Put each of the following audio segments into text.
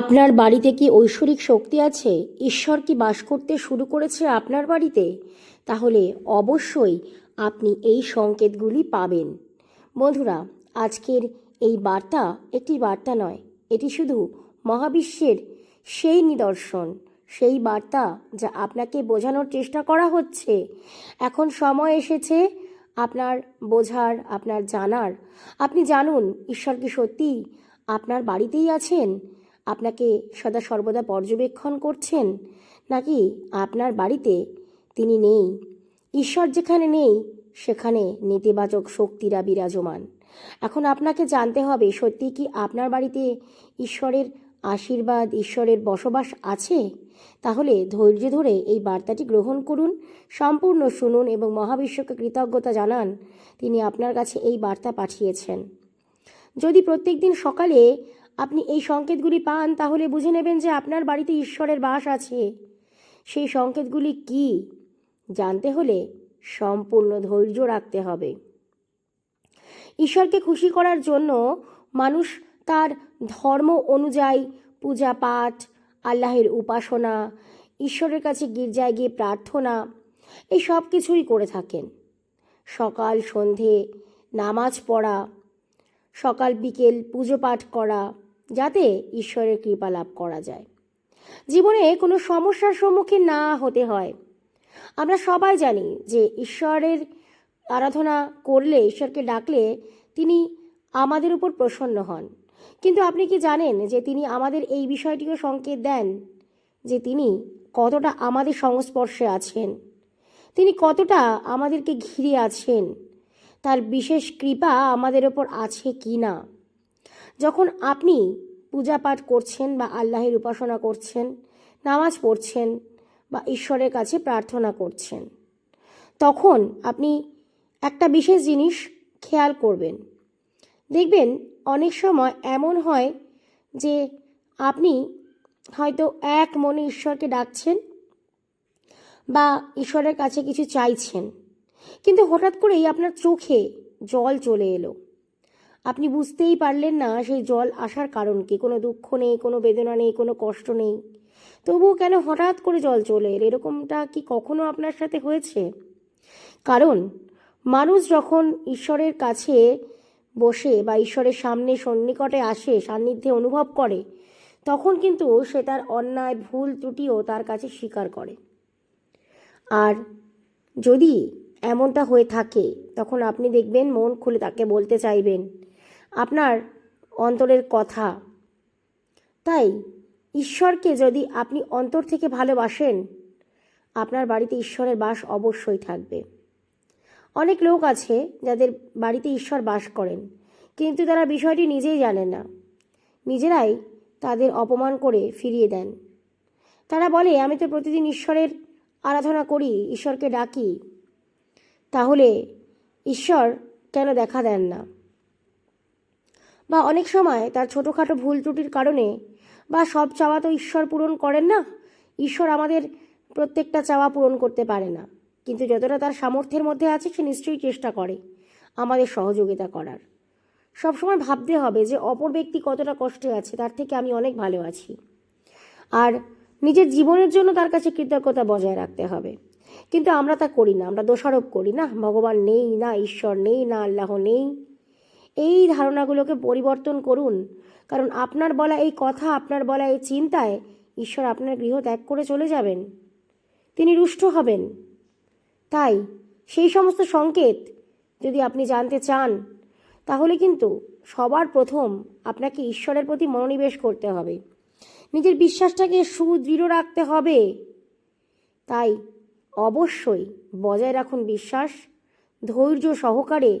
আপনার বাড়িতে কি ঐশ্বরিক শক্তি আছে? ঈশ্বর কি বাস করতে শুরু করেছে আপনার বাড়িতে? তাহলে অবশ্যই আপনি এই সংকেতগুলি পাবেন। বন্ধুরা, আজকের এই বার্তা একটি বার্তা নয়, এটি শুধু মহাবিশ্বের সেই নিদর্শন, সেই বার্তা যা আপনাকে বোঝানোর চেষ্টা করা হচ্ছে। এখন সময় এসেছে আপনার বোঝার, আপনার জানার। আপনি জানুন, ঈশ্বর কি সত্যি আপনার বাড়িতেই আছেন? আপনাকে সদা সর্বদা পর্যবেক্ষণ করছেন? নাকি আপনার বাড়িতে তিনি নেই? ঈশ্বর যেখানে নেই, সেখানে নেতিবাচক শক্তিরা বিরাজমান। এখন আপনাকে জানতে হবে, সত্যি কি আপনার বাড়িতে ঈশ্বরের আশীর্বাদ, ঈশ্বরের বসবাস আছে? তাহলে ধৈর্য ধরে এই বার্তাটি গ্রহণ করুন, সম্পূর্ণ শুনুন এবং মহাবিশ্বকে কৃতজ্ঞতা জানান, তিনি আপনার কাছে এই বার্তা পাঠিয়েছেন। যদি প্রত্যেক দিন সকালে আপনি এই সংকেতগুলি পান, তাহলে বুঝে নেবেন যে আপনার বাড়িতে ঈশ্বরের বাস আছে। সেই সংকেতগুলি কি? জানতে হলে সম্পূর্ণ ধৈর্য রাখতে হবে। ঈশ্বরকে খুশি করার জন্য মানুষ তার ধর্ম অনুযায়ী পূজা পাঠ, আল্লাহের উপাসনা, ঈশ্বরের কাছে গির্জায় গিয়ে প্রার্থনা, এই সব কিছুই করে থাকেন। সকাল সন্ধে, নামাজ পড়া, সকাল বিকেল পুজো পাঠ করা যাতে ঈশ্বরের কৃপা লাভ করা যায়। জীবনে কোনো সমস্যার সম্মুখীন না হতে হয়। আমরা সবাই জানি যে ঈশ্বরের আরাধনা করলে, ঈশ্বরকে ডাকলে তিনি আমাদের উপর প্রসন্ন হন। কিন্তু আপনি কি জানেন যে তিনি আমাদের এই বিষয়টিও সংকেত দেন যে তিনি কতটা আমাদের সংস্পর্শে আছেন? তিনি কতটা আমাদেরকে ঘিরে আছেন? তার বিশেষ কৃপা আমাদের ওপর আছে কি না? যখন আপনি পূজা পাঠ করছেন বা আল্লাহের উপাসনা করছেন, নামাজ পড়ছেন বা ঈশ্বরের কাছে প্রার্থনা করছেন, তখন আপনি একটা বিশেষ জিনিস খেয়াল করবেন। দেখবেন অনেক সময় এমন হয় যে আপনি হয়তো এক মনে ঈশ্বরকে ডাকছেন বা ঈশ্বরের কাছে কিছু চাইছেন, কিন্তু হঠাৎ করেই আপনার চোখে জল চলে এলো। আপনি বুঝতেই পারলেন না সেই জল আসার কারণ কি। কোনো দুঃখ নেই, কোনো বেদনা নেই, কোনো কষ্ট নেই। তবুও কেন হঠাৎ করে জল চলে এর এরকমটা কি কখনো আপনার সাথে হয়েছে? কারণ, মানুষ যখন ঈশ্বরের কাছে বসে বা ঈশ্বরের সামনে সন্নিকটে আসে, সান্নিধ্যে অনুভব করে, তখন কিন্তু সে তার অন্যায়, ভুল ত্রুটিও তার কাছে স্বীকার করে। আর যদি এমনটা হয়ে থাকে, তখন আপনি দেখবেন, মন খুলে তাকে বলতে চাইবেন আপনার অন্তরের কথা। তাই ঈশ্বরকে যদি আপনি অন্তর থেকে ভালোবাসেন, আপনার বাড়িতে ঈশ্বরের বাস অবশ্যই থাকবে। অনেক লোক আছে যাদের বাড়িতে ঈশ্বর বাস করেন, কিন্তু তারা বিষয়টি নিজেই জানে না। নিজেরাই তাদের অপমান করে ফিরিয়ে দেন। তারা বলে, আমি তো প্রতিদিন ঈশ্বরের আরাধনা করি, ঈশ্বরকে ডাকি। তাহলে ঈশ্বর কেন দেখা দেন না? বা অনেক সময় তার ছোটোখাটো ভুল ত্রুটির কারণে বা সব চাওয়া তো ঈশ্বর পূরণ করেন না, ঈশ্বর আমাদের প্রত্যেকটা চাওয়া পূরণ করতে পারে না। কিন্তু যতটা তার সামর্থ্যের মধ্যে আছে, সে নিশ্চয়ই চেষ্টা করে আমাদের সহযোগিতা করার। সবসময় ভাবতে হবে যে অপর ব্যক্তি কতটা কষ্টে আছে, তার থেকে আমি অনেক ভালো আছি। আর নিজের জীবনের জন্য তার কাছে কৃতজ্ঞতা বজায় রাখতে হবে। কিন্তু আমরা তা করি না, আমরা দোষারোপ করি না, ভগবান নেই না, ঈশ্বর নেই না, আল্লাহ নেই। এই ধারণাগুলোকে পরিবর্তন করুন। কারণ আপনার বলা এই কথা, আপনার বলা এই চিন্তায় ঈশ্বর আপনার গৃহ ত্যাগ করে চলে যাবেন। তিনি রুষ্ট হবেন। তাই সেই সমস্ত সংকেত যদি আপনি জানতে চান, তাহলে কিন্তু সবার প্রথম আপনাকে ঈশ্বরের প্রতি মনোনিবেশ করতে হবে। নিজের বিশ্বাসটাকে সুদৃঢ় রাখতে হবে। তাই অবশ্যই বজায় রাখুন বিশ্বাস। ধৈর্য সহকারে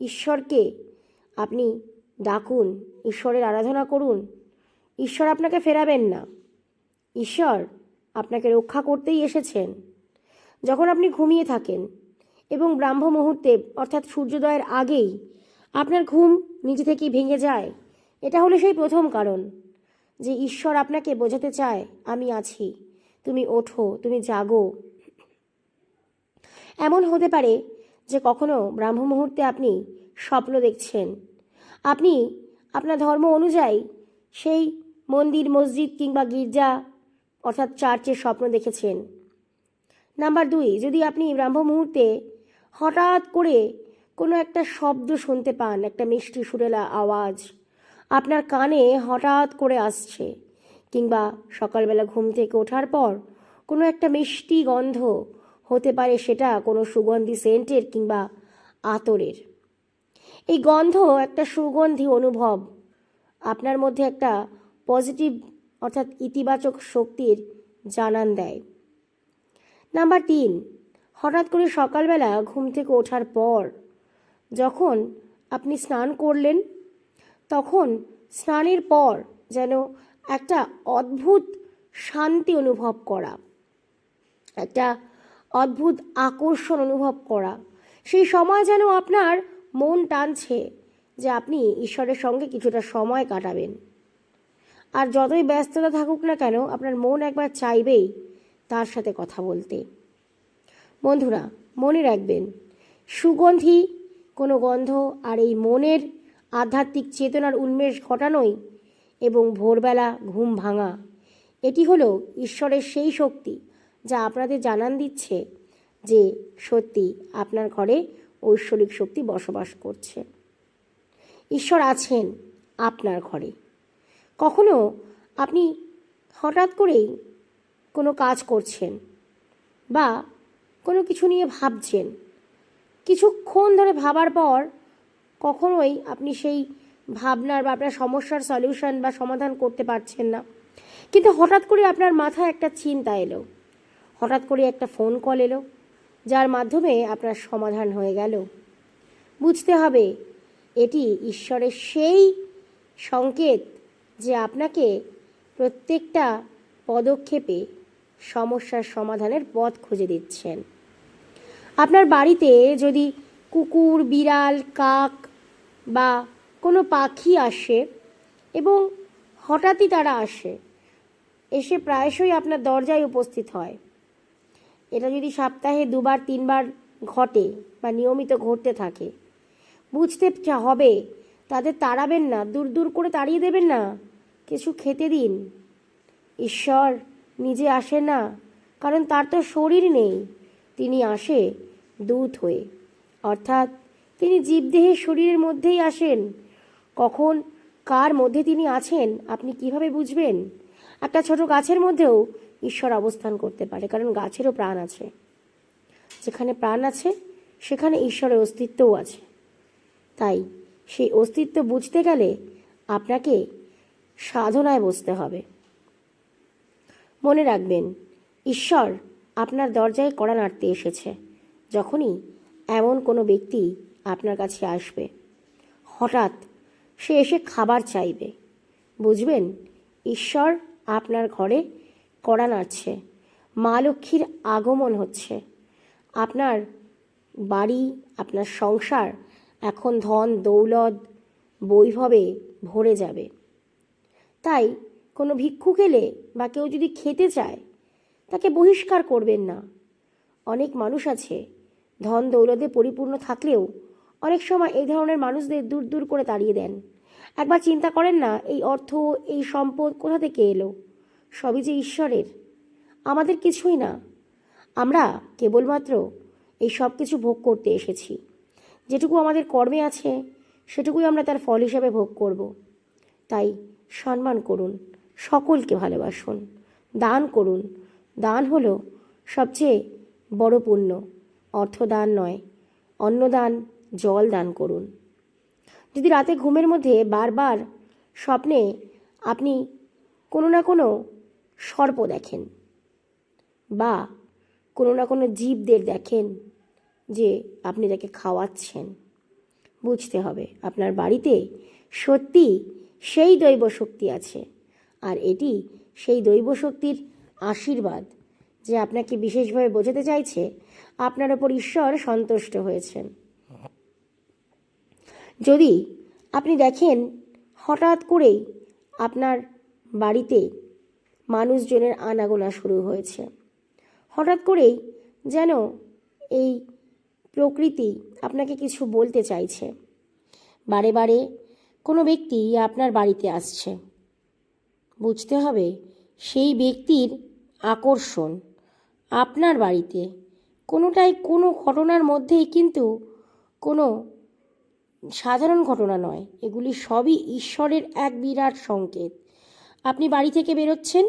ঈশ্বরকে আপনি ডাকুন, ঈশ্বরের আরাধনা করুন। ঈশ্বর আপনাকে ফেরাবেন না। ঈশ্বর আপনাকে রক্ষা করতেই এসেছেন। যখন আপনি ঘুমিয়ে থাকেন এবং ব্রাহ্ম মুহূর্তে, অর্থাৎ সূর্যোদয়ের আগেই, আপনার ঘুম নিজে থেকেই ভেঙে যায়, এটা হলো সেই প্রথম কারণ যে ঈশ্বর আপনাকে বোঝাতে চায়, আমি আছি, তুমি ওঠো, তুমি জাগো। এমন হতে পারে যে কখনো ব্রাহ্ম মুহূর্তে আপনি স্বপ্ন দেখছেন। আপনি, আপনার ধর্ম অনুযায়ী সেই মন্দির, মসজিদ কিংবা গির্জা, অর্থাৎ চার্চের স্বপ্ন দেখেছেন। নাম্বার দুই, যদি আপনি ব্রাহ্ম মুহূর্তে হঠাৎ করে কোনো একটা শব্দ শুনতে পান, একটা মিষ্টি সুরেলা আওয়াজ, আপনার কানে হঠাৎ করে আসছে, কিংবা সকালবেলা ঘুম থেকে ওঠার পর কোনো একটা মিষ্টি গন্ধ হতে পারে সেটা কোনো সুগন্ধি সেন্টের কিংবা আতরের। এই গন্ধ একটা সুগন্ধি অনুভব। আপনার মধ্যে একটা পজিটিভ অর্থাৎ ইতিবাচক শক্তির জানান দেয়। নাম্বার তিন, হঠাৎ করে সকালবেলা ঘুম থেকে ওঠার পর যখন আপনি স্নান করলেন, তখন স্নানের পর যেন একটা অদ্ভুত শান্তি অনুভব করা, একটা অদ্ভুত আকর্ষণ অনুভব করা। সেই সময় যেন আপনার মন টানছে যে আপনি ঈশ্বরের সঙ্গে কিছুটা সময় কাটাবেন। আর যতই ব্যস্ততা থাকুক না কেন, আপনার মন একবার চাইবেই তার সাথে কথা বলতে। বন্ধুরা, মনে রাখবেন, সুগন্ধি কোনো গন্ধ আর এই মনের আধ্যাত্মিক চেতনার উন্মেষ ঘটানোই এবং ভোরবেলা ঘুম ভাঙা, এটি হলো ঈশ্বরের সেই শক্তি যা আপনাদের জানান দিচ্ছে যে সত্যি আপনার ঘরে ঐশ্বরিক শক্তি বসবাস করছে। ঈশ্বর আছেন আপনার ঘরে। কখনো আপনি হঠাৎ করেই কোনো কাজ করছেন বা কোনো কিছু নিয়ে ভাবছেন, কিছুক্ষণ ধরে ভাবার পর কখনোই আপনি সেই ভাবনার বা আপনার সমস্যার সলিউশন বা সমাধান করতে পারছেন না। কিন্তু হঠাৎ করে আপনার মাথায় একটা চিন্তা এলো। হঠাৎ করে একটা ফোন কল এলো। যার মাধ্যমে আপনার সমাধান হয়ে গেল। বুঝতে হবে, এটি ঈশ্বরের সেই সংকেত যে আপনাকে প্রত্যেকটা পদক্ষেপে সমস্যার সমাধানের পথ খুঁজে দিচ্ছেন। আপনার বাড়িতে যদি কুকুর, বিড়াল, কাক বা কোনো পাখি আসে এবং হঠাৎই তারা আসে, এসে প্রায়শই আপনার দরজায় উপস্থিত হয় এটা যদি সপ্তাহে দুবার, তিনবার ঘটে বা নিয়মিত ঘটতে থাকে, বুঝতে হবে তাদের তাড়াবেন না, দূর দূর করে তাড়িয়ে দেবেন না। কিছু খেতে দিন। ঈশ্বর নিজে আসে না, কারণ তার তো শরীর নেই। তিনি আসে দূত হয়ে। অর্থাৎ তিনি জীবদেহের শরীরের মধ্যেই আসেন। কখন কার মধ্যে তিনি আছেন, আপনি কীভাবে বুঝবেন? একটা ছোট গাছের মধ্যেও ঈশ্বর অবস্থান করতে পারে, কারণ গাছেরও প্রাণ আছে। যেখানে প্রাণ আছে, সেখানে ঈশ্বরের অস্তিত্বও আছে। তাই সেই অস্তিত্ব বুঝতে গেলে আপনাকে সাধনায় বসতে হবে। মনে রাখবেন, ঈশ্বর আপনার দরজায় কড়া নাড়তে এসেছে। যখনই এমন কোনো ব্যক্তি আপনার কাছে আসবে, হঠাৎ সে এসে খাবার চাইবে। বুঝবেন, ঈশ্বর আপনার ঘরে কড়া নাড়ছে। মা লক্ষ্মীর আগমন হচ্ছে। আপনার বাড়ি, আপনার সংসার এখন ধন, দৌলত, বৈভবে ভরে যাবে। তাই কোনো ভিক্ষুক এলে বা কেউ যদি খেতে চায়, তাকে বহিষ্কার করবেন না। অনেক মানুষ আছে, ধন দৌলতে পরিপূর্ণ থাকলেও অনেক সময় এই ধরনের মানুষদের দূর দূর করে তাড়িয়ে দেন। একবার চিন্তা করেন না, এই অর্থ, এই সম্পদ কোথা থেকে এলো? সবই যে ঈশ্বরের। আমাদের কিছুই না। আমরা কেবলমাত্র এই সব কিছু ভোগ করতে এসেছি। যেটুকু আমাদের কর্মে আছে, সেটুকুই আমরা তার ফল হিসাবে ভোগ করব। তাই সম্মান করুন, সকলকে ভালোবাসুন, দান করুন। দান হলো সবচেয়ে বড় পুণ্য। অর্থদান নয়, অন্নদান, জল দান করুন। যদি রাতে ঘুমের মধ্যে বারবার স্বপ্নে আপনি কোনো না কোনো সর্প দেখেন বা কোনো না কোনো জীবদের দেখেন যে আপনি তাকে খাওয়াচ্ছেন, বুঝতে হবে আপনার বাড়িতে সত্যি সেই দৈব শক্তি আছে। আর এটি সেই দৈব শক্তির আশীর্বাদ যে আপনাকে বিশেষভাবে বোঝাতে চাইছে, আপনার ওপর ঈশ্বর সন্তুষ্ট হয়েছেন। যদি আপনি দেখেন হঠাৎ করেই আপনার বাড়িতে মানুষজনের আনাগোনা শুরু হয়েছে, হঠাৎ করেই যেন এই প্রকৃতি আপনাকে কিছু বলতে চাইছে। বারে বারে কোনো ব্যক্তি আপনার বাড়িতে আসছে। বুঝতে হবে সেই ব্যক্তির আকর্ষণ আপনার বাড়িতে। কোনোটাই কোনো ঘটনার মধ্যেই কিন্তু কোনো সাধারণ ঘটনা নয়, এগুলি সবই ঈশ্বরের এক বিরাট সংকেত। আপনি বাড়ি থেকে বেরোচ্ছেন,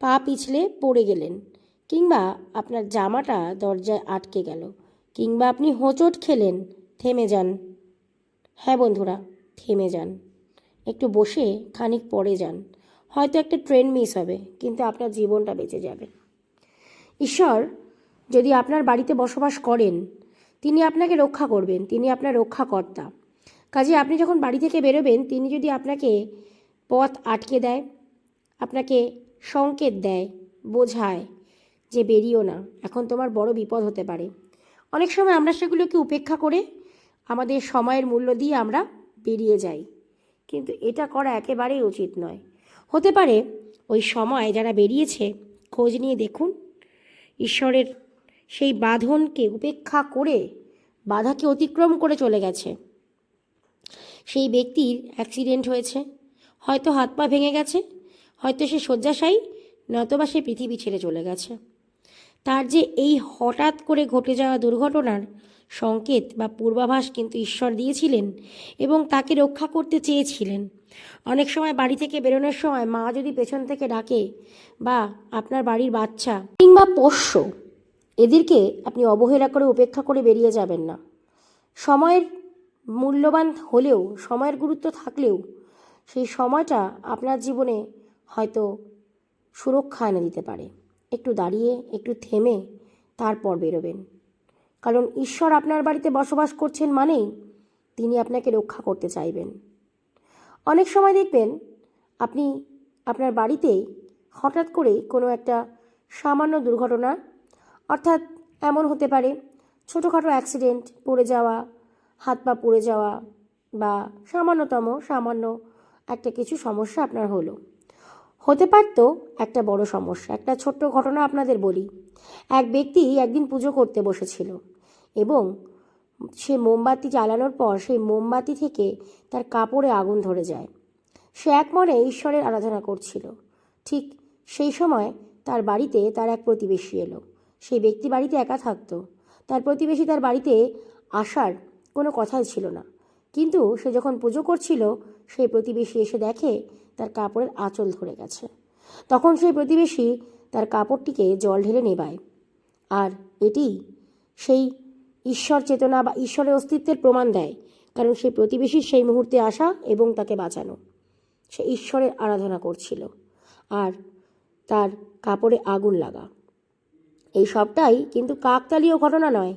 পা পিছলে পড়ে গেলেন, কিংবা আপনার জামাটা দরজায় আটকে গেল, কিংবা আপনি হোঁচট খেলেন, থেমে যান। হ্যাঁ বন্ধুরা, থেমে যান। একটু বসে খানিক পরে যান। হয়তো একটা ট্রেন মিস হবে, কিন্তু আপনার জীবনটা বেঁচে যাবে। ঈশ্বর, যদি আপনার বাড়িতে বসবাস করেন তিনি আপনাকে রক্ষা করবেন, তিনি আপনার রক্ষাকর্তা। কাজে আপনি যখন বাড়ি থেকে বেরোবেন, তিনি যদি আপনাকে পথ আটকে দেয়, আপনাকে সংকেত দেয়, বোঝায় যে বেরিও না, এখন তোমার বড় বিপদ হতে পারে। অনেক সময় আমরা সেগুলোকে উপেক্ষা করে আমাদের সময়ের মূল্য দিয়ে আমরা বেরিয়ে যাই। কিন্তু এটা করা একেবারেই উচিত নয়। হতে পারে ওই সময় যারা বেরিয়েছে, খোঁজ নিয়ে দেখুন, ঈশ্বরের সেই বাঁধনকে উপেক্ষা করে বাধাকে অতিক্রম করে চলে গেছে। সেই ব্যক্তির অ্যাক্সিডেন্ট হয়েছে। হয়তো হাত পা ভেঙে গেছে, হয়তো সে শয্যাশায়ী, নয়তোবা সে পৃথিবী ছেড়ে চলে গেছে। তার যে এই হঠাৎ করে ঘটে যাওয়া দুর্ঘটনার সংকেত বা পূর্বাভাস কিন্তু ঈশ্বর দিয়েছিলেন এবং তাকে রক্ষা করতে চেয়েছিলেন। অনেক সময় বাড়ি থেকে বেরোনোর সময় মা যদি পেছন থেকে ডাকে বা আপনার বাড়ির বাচ্চা কিংবা পোষ্য এদেরকে আপনি অবহেলা করে উপেক্ষা করে বেরিয়ে যাবেন না। সময়ের মূল্যবান হলেও, সময়ের গুরুত্ব থাকলেও সেই সময়টা আপনার জীবনে হয়তো সুরক্ষা এনে দিতে পারে। একটু দাঁড়িয়ে, একটু থেমে তারপর বেরোবেন। কারণ ঈশ্বর আপনার বাড়িতে বসবাস করছেন মানেই তিনি আপনাকে রক্ষা করতে চাইবেন। অনেক সময় দেখবেন আপনি আপনার বাড়িতেই হঠাৎ করে কোনো একটা সামান্য দুর্ঘটনা অর্থাৎ এমন হতে পারে, ছোটোখাটো অ্যাক্সিডেন্ট পড়ে যাওয়া, হাত পা পড়ে যাওয়া বা সামান্যতম, সামান্য একটা কিছু সমস্যা আপনার হলো। হতে পারতো একটা বড় সমস্যা, একটা ছোট্ট ঘটনা আপনাদের বলি। এক ব্যক্তি একদিন পুজো করতে বসেছিল এবং সে মোমবাতি জ্বালানোর পর সেই মোমবাতি থেকে তার কাপড়ে আগুন ধরে যায়। সে এক মনে ঈশ্বরের আরাধনা করছিল। ঠিক সেই সময় তার বাড়িতে তার এক প্রতিবেশী এলো। সেই ব্যক্তি বাড়িতে একা থাকতো। তার প্রতিবেশী তার বাড়িতে আসার কোনো কথাই ছিল না। কিন্তু সে যখন পুজো করছিল, সেই প্রতিবেশী এসে দেখে তার কাপড়ের আঁচল ধরে গেছে। তখন সেই প্রতিবেশী তার কাপড়টিকে জল ঢেলে নেবায়। আর এটি সেই ঈশ্বর চেতনা বা ঈশ্বরের অস্তিত্বের প্রমাণ দেয়, কারণ সেই প্রতিবেশীর সেই মুহূর্তে আসা এবং তাকে বাঁচানো। সে ঈশ্বরের আরাধনা করছিল। আর তার কাপড়ে আগুন লাগা। এই সবটাই কিন্তু কাকতালীয় ঘটনা নয়।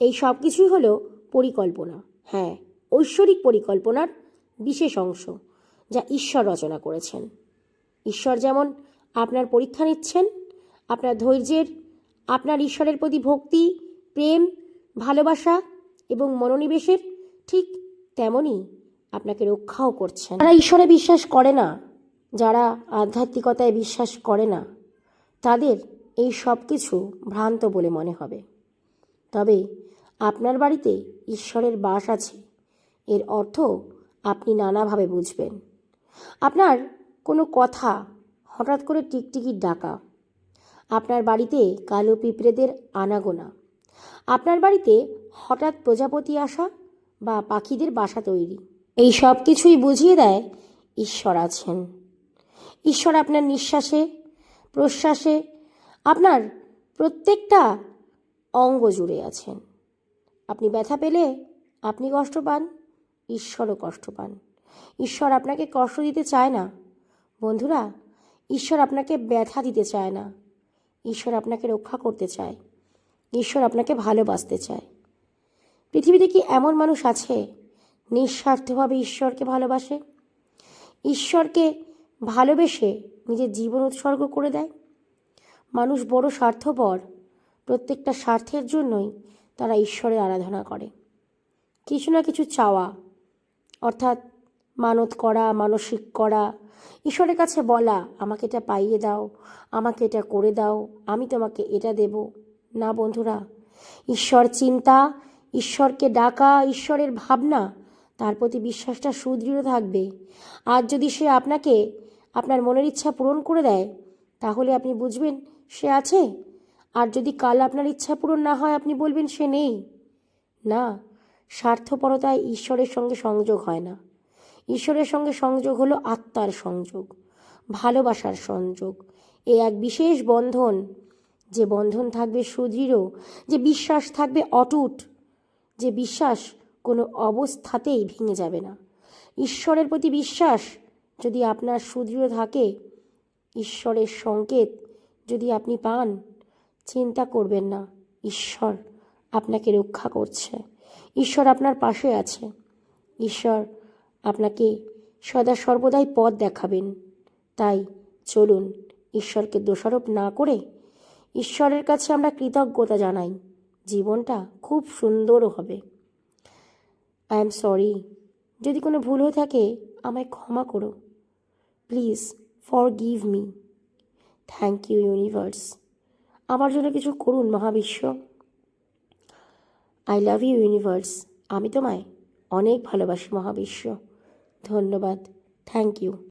এই সব কিছুই হলো পরিকল্পনা। হ্যাঁ ঐশ্বরিক পরিকল্পনার বিশেষ অংশ, যা ঈশ্বর রচনা করেছেন। ঈশ্বর যেমন আপনার পরীক্ষা নিচ্ছেন, আপনার ধৈর্যের, আপনার ঈশ্বরের প্রতি ভক্তি, প্রেম, ভালোবাসা এবং মনোনিবেশের ঠিক তেমনই আপনাকে রক্ষাও করছেন। যারা ঈশ্বরে বিশ্বাস করে না, যারা আধ্যাত্মিকতায় বিশ্বাস করে না, তাদের এই সব কিছু ভ্রান্ত বলে মনে হবে। তবে আপনার বাড়িতে ঈশ্বরের বাস আছে। এর অর্থ আপনি নানাভাবে বুঝবেন। আপনার কোনো কথা হঠাৎ করে টিকটিকির ডাকা। আপনার বাড়িতে কালো পিঁপড়েদের আনাগোনা। আপনার বাড়িতে হঠাৎ প্রজাপতি আসা বা পাখিদের বাসা তৈরি। এই সব কিছুই বুঝিয়ে দেয় ঈশ্বর আছেন। ঈশ্বর আপনার নিঃশ্বাসে, প্রশ্বাসে আপনার প্রত্যেকটা অঙ্গ জুড়ে আছেন। আপনি ব্যথা পেলে আপনি কষ্ট পান, ঈশ্বরও কষ্ট পান। ঈশ্বর আপনাকে কষ্ট দিতে চায় না। বন্ধুরা, ঈশ্বর আপনাকে ব্যথা দিতে চায় না। ঈশ্বর আপনাকে রক্ষা করতে চায়। ঈশ্বর আপনাকে ভালোবাসতে চায়। পৃথিবীতে কি এমন মানুষ আছে নিঃস্বার্থভাবে ঈশ্বরকে ভালোবাসে? ঈশ্বরকে ভালোবেসে নিজের জীবন উৎসর্গ করে দেয়? মানুষ বড় স্বার্থপর। প্রত্যেকটা স্বার্থের জন্যই তারা ঈশ্বরের আরাধনা করে। কিছু না কিছু চাওয়া, অর্থাৎ মানত করা, মানসিক করা, ঈশ্বরের কাছে বলা, আমাকে এটা পাইয়ে দাও, আমাকে এটা করে দাও, আমি তোমাকে এটা দেব। না বন্ধুরা, ঈশ্বর চিন্তা, ঈশ্বরকে ডাকা, ঈশ্বরের ভাবনা, তার প্রতি বিশ্বাসটা সুদৃঢ় থাকবে। আর যদি সে আপনাকে, আপনার মনের ইচ্ছা পূরণ করে দেয়, তাহলে আপনি বুঝবেন সে আছে? আর যদি কাল আপনার ইচ্ছা পূরণ না হয়, আপনি বলবেন সে নেই। না, স্বার্থপরতায় ঈশ্বরের সঙ্গে সংযোগ হয় না। ঈশ্বরের সঙ্গে সংযোগ হলো আত্মার সংযোগ, ভালোবাসার সংযোগ। এ এক বিশেষ বন্ধন, যে বন্ধন থাকবে সুদৃঢ়, যে বিশ্বাস থাকবে অটুট, যে বিশ্বাস কোনো অবস্থাতেই ভেঙে যাবে না। ঈশ্বরের প্রতি বিশ্বাস যদি আপনার সুদৃঢ় থাকে, ঈশ্বরের সংকেত যদি আপনি পান, চিন্তা করবেন না। ঈশ্বর আপনাকে রক্ষা করছে। ঈশ্বর আপনার পাশে আছে। ঈশ্বর আপনাকে সদা সর্বদাই পথ দেখাবেন। তাই চলুন, ঈশ্বরকে দোষারোপ না করে ঈশ্বরের কাছে আমরা কৃতজ্ঞতা জানাই। জীবনটা খুব সুন্দর হবে। আই এম সরি যদি কোনো ভুল হয়ে থাকে, আমায় ক্ষমা করো। Please forgive me thank you universe আমার জন্য কিছু করুন, মহাবিশ্ব। আই লাভ ইউ ইউনিভার্স আমি তোমায় অনেক ভালোবাসি, মহাবিশ্ব। ধন্যবাদ। Thank you